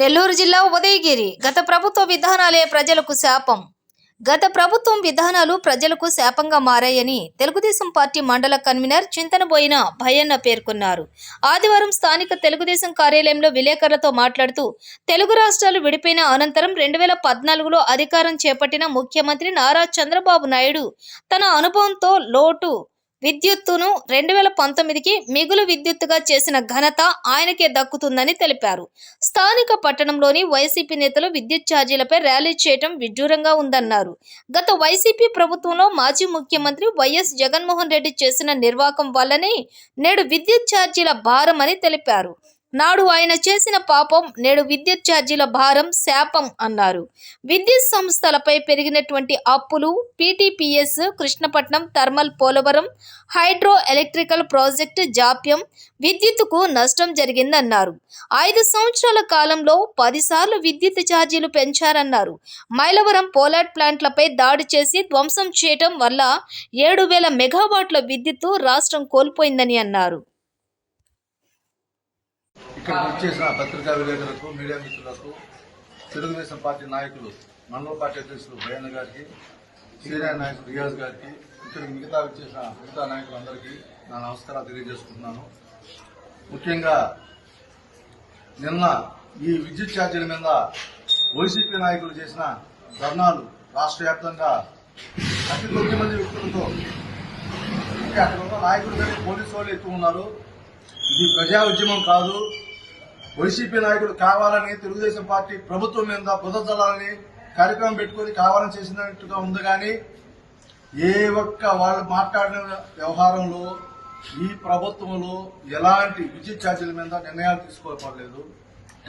నెల్లూరు జిల్లా ఉదయగిరి. గత ప్రభుత్వ విధానాలే ప్రజలకు శాపం. గత ప్రభుత్వం విధానాలు ప్రజలకు శాపంగా మారాయని తెలుగుదేశం పార్టీ మండల కన్వీనర్ చింతనబోయిన భయన్న పేర్కొన్నారు. ఆదివారం స్థానిక తెలుగుదేశం కార్యాలయంలో విలేకరులతో మాట్లాడుతూ తెలుగు రాష్ట్రాలు విడిపోయిన అనంతరం రెండు వేల పద్నాలుగులో అధికారం చేపట్టిన ముఖ్యమంత్రి నారా చంద్రబాబు నాయుడు తన అనుభవంతో లోటు విద్యుత్తును రెండు వేల పంతొమ్మిదికి మిగులు విద్యుత్తుగా చేసిన ఘనత ఆయనకే దక్కుతుందని తెలిపారు. స్థానిక పట్టణంలోని వైసీపీ నేతలు విద్యుత్ ఛార్జీలపై ర్యాలీ చేయడం విడ్డూరంగా ఉందన్నారు. గత వైసీపీ ప్రభుత్వంలో మాజీ ముఖ్యమంత్రి వైఎస్ జగన్మోహన్ రెడ్డి చేసిన నిర్వాకం వల్లనే నేడు విద్యుత్ ఛార్జీల భారమని తెలిపారు. నాడు ఆయన చేసిన పాపం నేడు విద్యుత్ ఛార్జీల భారం శాపం అన్నారు. విద్యుత్ సంస్థలపై పెరిగినటువంటి అప్పులు PTPS Krishnapatnam thermal Polavaram hydro electrical project జాప్యం విద్యుత్తుకు నష్టం జరిగిందన్నారు. ఐదు సంవత్సరాల కాలంలో పదిసార్లు విద్యుత్ ఛార్జీలు పెంచారన్నారు. మైలవరం పోలాట్ ప్లాంట్లపై దాడి చేసి ధ్వంసం చేయటం వల్ల ఏడు వేల మెగావాట్ల విద్యుత్తు రాష్ట్రం కోల్పోయిందని అన్నారు. ఇక్కడ వచ్చేసిన పత్రికా విలేకరులకు మీడియా మిత్రులకు తెలుగుదేశం పార్టీ నాయకులు మండల పార్టీ అధ్యక్షులు భయన్న గారికి సీనియర్ నాయకులు రియాజ్ గారికి ఇక్కడికి మిగతా వచ్చేసిన మిగతా నాయకులందరికీ నా నమస్కారాలు తెలియజేసుకుంటున్నాను. ముఖ్యంగా నిన్న ఈ విద్యుత్ ఛార్జీల మీద వైసీపీ నాయకులు చేసిన ధర్నాలు రాష్ట్ర వ్యాప్తంగా అతి కొద్ది మంది వ్యక్తులతో అక్కడ ఉన్న నాయకులు కానీ పోలీసు వాళ్ళు ఎక్కువ ఉన్నారు. ఇది ప్రజా ఉద్యమం కాదు. వైసీపీ నాయకులు కావాలని తెలుగుదేశం పార్టీ ప్రభుత్వం మీద బుధజలాలని కార్యక్రమం పెట్టుకుని కావాలని చేసినట్టుగా ఉంది కానీ ఏ ఒక్క వాళ్ళు మాట్లాడిన వ్యవహారంలో ఈ ప్రభుత్వంలో ఎలాంటి విద్యుత్ ఛార్జీల మీద నిర్ణయాలు తీసుకోవట్లేదు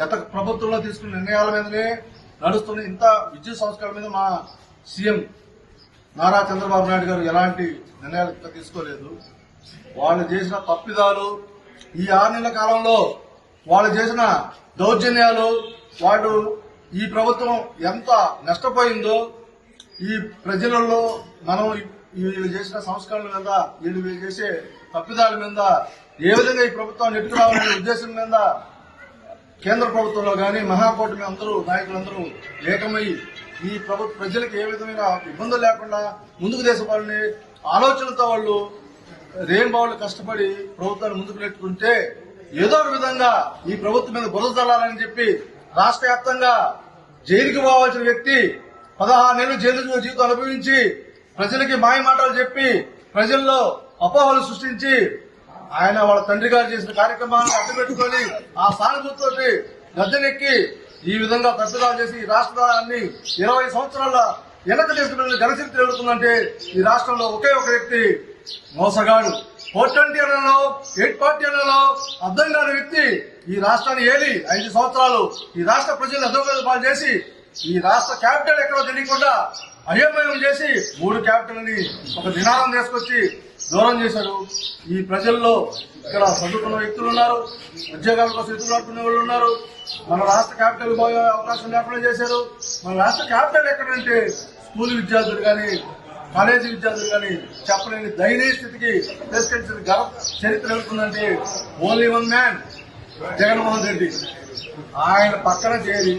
గత ప్రభుత్వంలో తీసుకున్న నిర్ణయాల మీదనే నడుస్తున్న ఇంత విద్యుత్ సంస్కరణ మీద మా సీఎం నారా చంద్రబాబు నాయుడు గారు ఎలాంటి నిర్ణయాలు తీసుకోలేదు. వాళ్ళు చేసిన తప్పిదాలు ఈ ఆరు నెలల కాలంలో వాళ్ళు చేసిన దౌర్జన్యాలు వాళ్ళు ఈ ప్రభుత్వం ఎంత నష్టపోయిందో ఈ ప్రజలలో మనం వీళ్ళు చేసిన సంస్కరణల మీద వీళ్ళు చేసే తప్పిదాల మీద ఏ విధంగా ఈ ప్రభుత్వం నెట్టుకురావాలనే ఉద్దేశం మీద కేంద్ర ప్రభుత్వంలో కానీ మహాకూటమి అందరూ నాయకులందరూ ఏకమై ఈ ప్రభుత్వ ప్రజలకు ఏ విధమైన ఇబ్బందులు లేకుండా ముందుకు దేశపాలని ఆలోచనతో వాళ్ళు రేణుబావులు కష్టపడి ప్రభుత్వాన్ని ముందుకు నెట్టుకుంటే ఏదో ఒక విధంగా ఈ ప్రభుత్వం మీద బురద చల్లాలని చెప్పి రాష్ట్ర వ్యాప్తంగా జైలుకి పోవాల్సిన వ్యక్తి పదహారు నెలలు జైలు జీవితం అనుభవించి ప్రజలకి మాయ మాటలు చెప్పి ప్రజల్లో అపోహలు సృష్టించి ఆయన వాళ్ళ తండ్రి గారు చేసిన కార్యక్రమాలను అడ్డుపెట్టుకొని ఆ సానుభూతితోటి గద్దెనెక్కి ఈ విధంగా తప్పిదాలు చేసి ఈ రాష్ట్రాన్ని ఇరవై సంవత్సరాల వెనక తీసుకుని ఘనచరిత్ర ఎదుగుతుందంటే ఈ రాష్ట్రంలో ఒకే ఒక వ్యక్తి మోసగాడు. ఫోర్ ట్వంటీ అనలో ఎయిట్ పార్టీ అనలో అర్థం కాని వ్యక్తి ఈ రాష్ట్రాన్ని ఏలి ఐదు సంవత్సరాలు ఈ రాష్ట్ర ప్రజలు అర్థం పాలు చేసి ఈ రాష్ట్ర క్యాపిటల్ ఎక్కడో తెలియకుండా అయోమయం చేసి మూడు క్యాపిటల్ని ఒక నినాదం తీసుకొచ్చి దూరం చేశారు. ఈ ప్రజల్లో ఇక్కడ చదువుకున్న వ్యక్తులు ఉన్నారు ఉద్యోగాల కోసం ఎదురులాడుకునే వాళ్ళు ఉన్నారు. మన రాష్ట్ర క్యాపిటల్ పోయే అవకాశం లేకుండా చేశారు. మన రాష్ట్ర క్యాపిటల్ ఎక్కడంటే స్కూల్ విద్యార్థులు కానీ కాలేజీ విద్యార్థులు కానీ చెప్పలేని దయనీయ స్థితికి తీసుకెళ్చిన చరిత్ర వెళ్తుందంటే only one man Jaganmohan Reddy. ఆయన పక్కన చేరి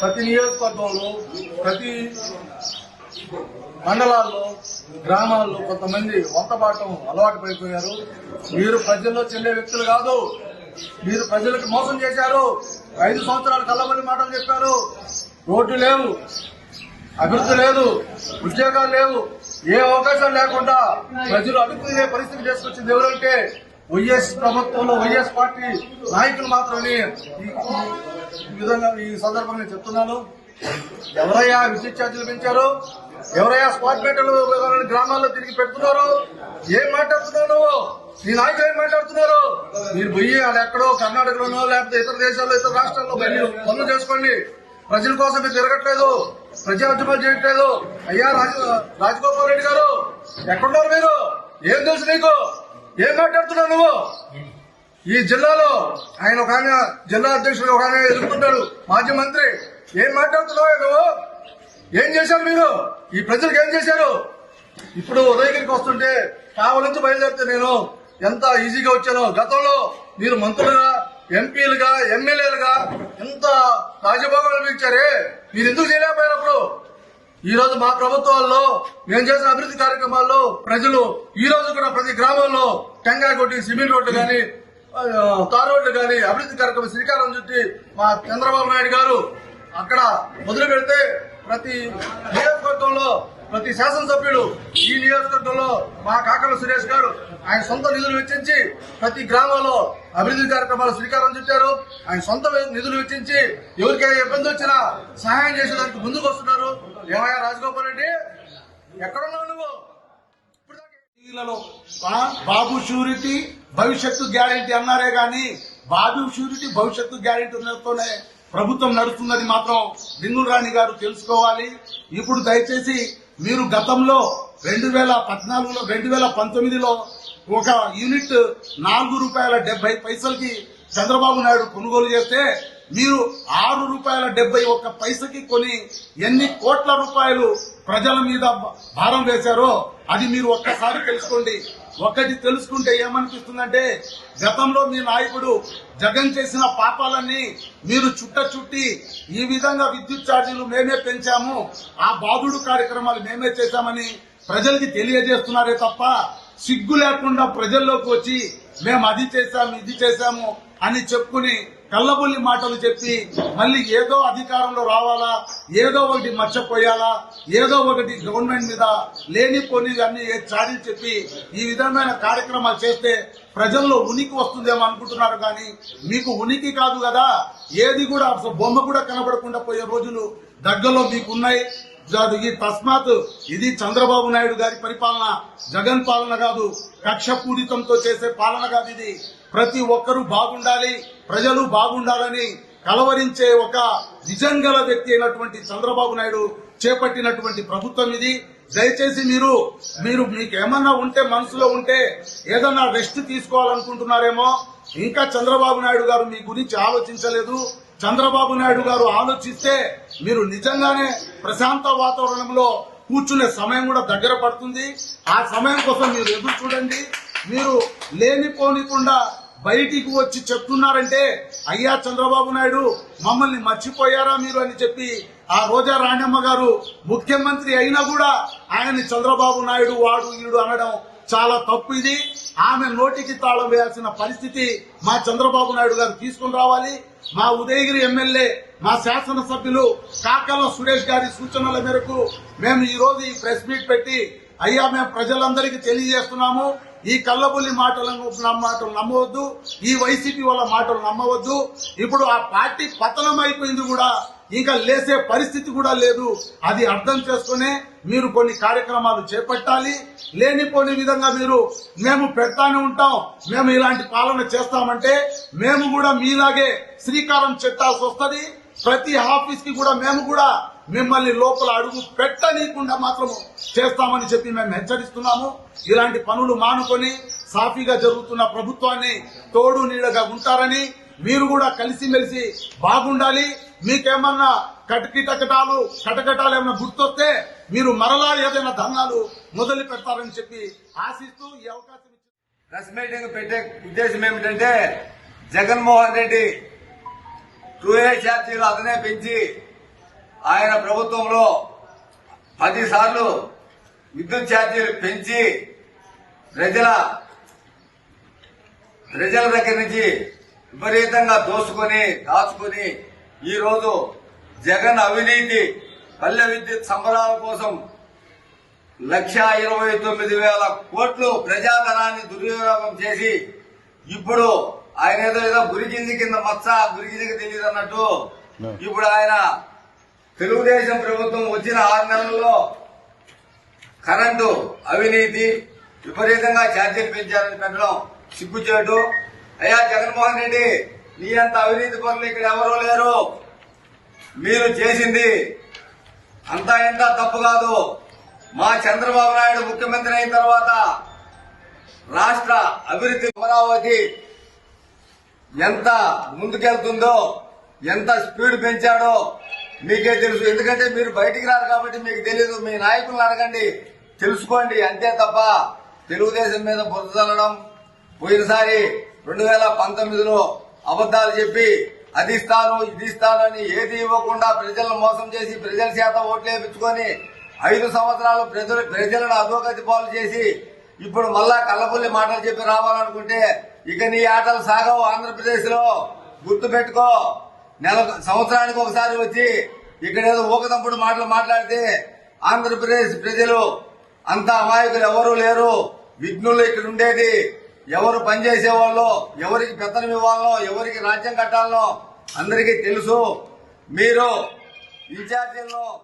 ప్రతి నియోజకవర్గంలో ప్రతి మండలాల్లో గ్రామాల్లో కొంతమంది వంతబాటం అలవాటు పడిపోయారు. మీరు ప్రజల్లో చెల్లే వ్యక్తులు కాదు. మీరు ప్రజలకు మోసం చేశారు. ఐదు సంవత్సరాలు కళ్ళబడి మాటలు చెప్పారు. రోడ్డు లేవు. అభివృద్ధి లేదు ఉద్యోగాలు లేవు ఏ అవకాశం లేకుండా ప్రజలు అడుగుతునే పరిస్థితి చేసుకొచ్చింది ఎవరంటే వైఎస్ ప్రభుత్వంలో వైఎస్ పార్టీ నాయకులు మాత్రమే. ఈ- విధంగా ఈ సందర్భంగా నేను చెప్తున్నాను. ఎవరయ్యా విద్యుత్ ఛార్జీలు పెంచారు? ఎవరయ్యా స్పాట్ మీటర్లు గ్రామాల్లో తిరిగి పెడుతున్నారు? ఏం మాట్లాడుతున్నావు నువ్వు నీ నాయకులు ఏం మాట్లాడుతున్నారు? మీరు పోయి అది ఎక్కడో కర్ణాటకలోనో లేకపోతే ఇతర దేశాల్లో ఇతర రాష్ట్రాల్లో పనులు చేసుకోండి. ప్రజల కోసం మీరు తిరగట్లేదు. ప్రజా ఉద్యమాలు చేయట్లేదు. అయ్యా రాజ రాజగోపాల్ రెడ్డి గారు ఎక్కడున్నారు మీరు? ఏం తెలుసు నీకు? ఏం మాట్లాడుతున్నావు నువ్వు? ఈ జిల్లాలో ఆయన ఒక ఆయన జిల్లా అధ్యక్షుడు ఒక ఆయన ఎదుర్కొంటాడు మాజీ మంత్రి. ఏం మాట్లాడుతున్నావు నువ్వు? ఏం చేశారు మీరు? ఈ ప్రజలకు ఏం చేశారు? ఇప్పుడు ఉదయగిరికి వస్తుంటే కావాలంటే బయలుదేరితే నేను ఎంత ఈజీగా వచ్చానో గతంలో మీరు మంత్రులుగా ఎంపీలుగా ఎమ్మెల్యేలుగా ఎంత రాజభోగాలు అనిపించారే? మీరు ఎందుకు చేయలేకపోయినప్పుడు? ఈ రోజు మా ప్రభుత్వాల్లో మేము చేసిన అభివృద్ధి కార్యక్రమాల్లో ప్రజలు ఈ రోజు కూడా ప్రతి గ్రామంలో టెంకాయ కొట్టి సిమెంట్ రోడ్లు కానీ తార్ రోడ్లు కానీ అభివృద్ధి కార్యక్రమం శ్రీకారం చుట్టి మా చంద్రబాబు నాయుడు గారు అక్కడ మొదలు పెడితే ప్రతి నియోజకవర్గంలో ప్రతి శాసనసభ్యుడు ఈ నియోజకవర్గంలో మా కాకల సురేష్ గారు ఆయన సొంత నిధులు వెచ్చించి ప్రతి గ్రామంలో అభివృద్ధి కార్యక్రమాలు శ్రీకారం చుట్టారు. ఆయన సొంత నిధులు వెచ్చించి ఎవరికైనా ఇబ్బంది వచ్చినా సహాయం చేసేదానికి ముందుకు వస్తున్నారు. ఏమయ్యా రాజగోపాల్ రెడ్డి? ఎక్కడున్నావు నువ్వు? బాబు షూరిటీ భవిష్యత్తు గ్యారెంటీ అన్నారే గాని బాబు షూరిటీ భవిష్యత్తు గ్యారెంటీ ప్రభుత్వం నడుస్తున్నది మాత్రం లింగుల రాణి గారు తెలుసుకోవాలి. ఇప్పుడు దయచేసి మీరు గతంలో రెండు వేల పద్నాలుగులో రెండు వేల పంతొమ్మిదిలో ఒక యూనిట్ నాలుగు రూపాయల డెబ్బై పైసలకి చంద్రబాబు నాయుడు కొనుగోలు చేస్తే మీరు ఆరు రూపాయల డెబ్బై ఒక్క పైసకి కొని ఎన్ని కోట్ల రూపాయలు ప్రజల మీద భారం వేశారో అది మీరు ఒక్కసారి తెలుసుకోండి. ఒక్కటి తెలుసుకుంటే ఏమనిపిస్తుందంటే గతంలో మీ నాయకుడు జగన్ చేసిన పాపాలన్నీ మీరు చుట్ట చుట్టి ఈ విధంగా విద్యుత్ ఛార్జీలు మేమే పెంచాము ఆ బాధుడు కార్యక్రమాలు మేమే చేశామని ప్రజలకి తెలియజేస్తున్నారే తప్ప సిగ్గు లేకుండా ప్రజల్లోకి వచ్చి మేము అది చేశాము ఇది చేశాము అని చెప్పుకుని కళ్ళబుల్లి మాటలు చెప్పి మళ్ళీ ఏదో అధికారంలో రావాలా ఏదో ఒకటి మర్చిపోయాలా ఏదో ఒకటి గవర్నమెంట్ మీద లేని పోని అన్ని చాడీలు చెప్పి ఈ విధమైన కార్యక్రమాలు చేస్తే ప్రజల్లో ఉనికి వస్తుందేమో అనుకుంటున్నారు కానీ మీకు ఉనికి కాదు కదా. ఏది కూడా బొమ్మ కూడా కనబడకుండా పోయే రోజులు దగ్గరలో మీకున్నాయి. ఈ తస్మాత్. ఇది చంద్రబాబు నాయుడు గారి పరిపాలన. జగన్ పాలన కాదు. కక్ష పూరితంతో చేసే పాలన కాదు ఇది. ప్రతి ఒక్కరూ బాగుండాలి. ప్రజలు బాగుండాలని కలవరించే ఒక విజన్ గల వ్యక్తి అయినటువంటి చంద్రబాబు నాయుడు చేపట్టినటువంటి ప్రభుత్వం ఇది. దయచేసి మీరు మీరు మీకు ఏమన్నా ఉంటే మనసులో ఉంటే ఏదన్నా రెస్ట్ తీసుకోవాలనుకుంటున్నారేమో ఇంకా చంద్రబాబు నాయుడు గారు మీ గురించి ఆలోచించలేదు. చంద్రబాబు నాయుడు గారు ఆలోచిస్తే మీరు నిజంగానే ప్రశాంత వాతావరణంలో కూర్చునే సమయం కూడా దగ్గర పడుతుంది. ఆ సమయం కోసం మీరు ఎదురు చూడండి. మీరు లేనిపోనికుండా బయటికి వచ్చి చెప్తున్నారంటే అయ్యా చంద్రబాబు నాయుడు మమ్మల్ని మర్చిపోయారా మీరు అని చెప్పి ఆ రోజా రాణమ్మ గారు ముఖ్యమంత్రి అయినా కూడా ఆయన్ని చంద్రబాబు నాయుడు వాడు ఈడు అనడం చాలా తప్పు ఇది. ఆమె నోటికి తాళం వేయాల్సిన పరిస్థితి మా చంద్రబాబు నాయుడు గారు తీసుకుని రావాలి. మా ఉదయగిరి ఎమ్మెల్యే మా శాసనసభ్యులు కాకల సురేష్ గారి సూచనల మేరకు మేము ఈ రోజు ఈ ప్రెస్ మీట్ పెట్టి అయ్యా మేము ప్రజలందరికీ తెలియజేస్తున్నాము. ఈ కల్లబుల్లి మాటలను మాటలు నమ్మవద్దు. ఈ వైసీపీ వాళ్ళ మాటలు నమ్మవద్దు. ఇప్పుడు ఆ పార్టీ పతనం అయిపోయింది కూడా ఇంకా లేసే పరిస్థితి కూడా లేదు. అది అర్థం చేసుకునే మీరు కొన్ని కార్యక్రమాలు చేపట్టాలి. లేనిపోని విధంగా మీరు మేము పెడతానే ఉంటాం. మేము ఇలాంటి పాలన చేస్తామంటే మేము కూడా మీలాగే శ్రీకారం చెట్టాల్సి వస్తుంది. ప్రతి ఆఫీస్కి కూడా మేము కూడా మిమ్మల్ని లోపల అడుగు పెట్టనీయకుండా మాత్రము చేస్తామని చెప్పి మేము హెచ్చరిస్తున్నాము. ఇలాంటి పనులు మానుకొని సాఫీగా జరుగుతున్న ప్రభుత్వాన్ని తోడు నీడగా ఉంటారని మీరు కూడా కలిసిమెలిసి బాగుండాలి. మీకేమన్నా కటకిటకటాలు కటకటాలు ఏమైనా గుర్తొస్తే మీరు మరలా ఏదైనా ధర్నాలు మొదలు పెడతారని చెప్పి ఆశిస్తూ ఈ అవకాశం ప్రెస్ మీటింగ్ పెట్టే ఉద్దేశం ఏమిటంటే జగన్మోహన్ రెడ్డి టూ ఏ ఛార్జీలు అతనే పెంచి ఆయన ప్రభుత్వంలో పదిసార్లు విద్యుత్ ఛార్జీలు పెంచి ప్రజల ప్రజల దగ్గర నుంచి విపరీతంగా దోసుకొని దాచుకొని ఈ రోజు జగన్ అవినీతి పల్లె విద్యుత్ సంబరాల కోసం లక్ష ఇరవై తొమ్మిది వేల కోట్లు ప్రజాధనాన్ని దుర్వినియోగం చేసి ఇప్పుడు ఆయన ఏదో ఏదో గురికింది కింద మచ్చ గురికిందికి తెలియదు అన్నట్టు ఇప్పుడు ఆయన తెలుగుదేశం ప్రభుత్వం వచ్చిన ఆరు నెలల్లో కరెంటు అవినీతి విపరీతంగా ఛార్జీలు పెంచారని పెట్టడం సిగ్గుచేటు అయ్యా జగన్మోహన్ రెడ్డి నీ అంత అవినీతి పనులు ఇక్కడ ఎవరూ లేరు. మీరు చేసింది అంతా ఇంత తప్పు కాదు. మా చంద్రబాబు నాయుడు ముఖ్యమంత్రి అయిన తర్వాత రాష్ట్ర అభివృద్ధి అమరావతి ఎంత ముందుకెళ్తుందో ఎంత స్పీడ్ పెంచాడో మీకే తెలుసు. ఎందుకంటే మీరు బయటికి రారు కాబట్టి మీకు తెలియదు మీ నాయకులను అడగండి. తెలుసుకోండి. అంతే తప్ప తెలుగుదేశం మీద బురద చల్లడం పోయినసారి రెండు వేల పంతొమ్మిదిలో అబద్దాలు చెప్పి అది ఇస్తాను ఇది ఇస్తానని అని ఏది ఇవ్వకుండా ప్రజలను మోసం చేసి ప్రజల చేత ఓట్లు వేయించుకొని ఐదు సంవత్సరాలు ప్రజలు ప్రజలను అధోగతి పాలు చేసి ఇప్పుడు మళ్ళా కళ్ళబుల్లి మాటలు చెప్పి రావాలనుకుంటే ఇక నీ ఆటలు సాగవు ఆంధ్రప్రదేశ్లో గుర్తు పెట్టుకో నెల సంవత్సరానికి ఒకసారి వచ్చి ఇక్కడ ఏదో ఊకదంపుడు మాటలు మాట్లాడితే ఆంధ్రప్రదేశ్ ప్రజలు అంత అమాయకులు ఎవరూ లేరు. విఘ్నులు ఇక్కడ ఉండేది. ఎవరు పనిచేసే వాళ్ళు ఎవరికి పెత్తనం ఇవ్వాలనో ఎవరికి రాజ్యం కట్టాలనో అందరికీ తెలుసు. మీరు ఇన్ఛార్జీల్లో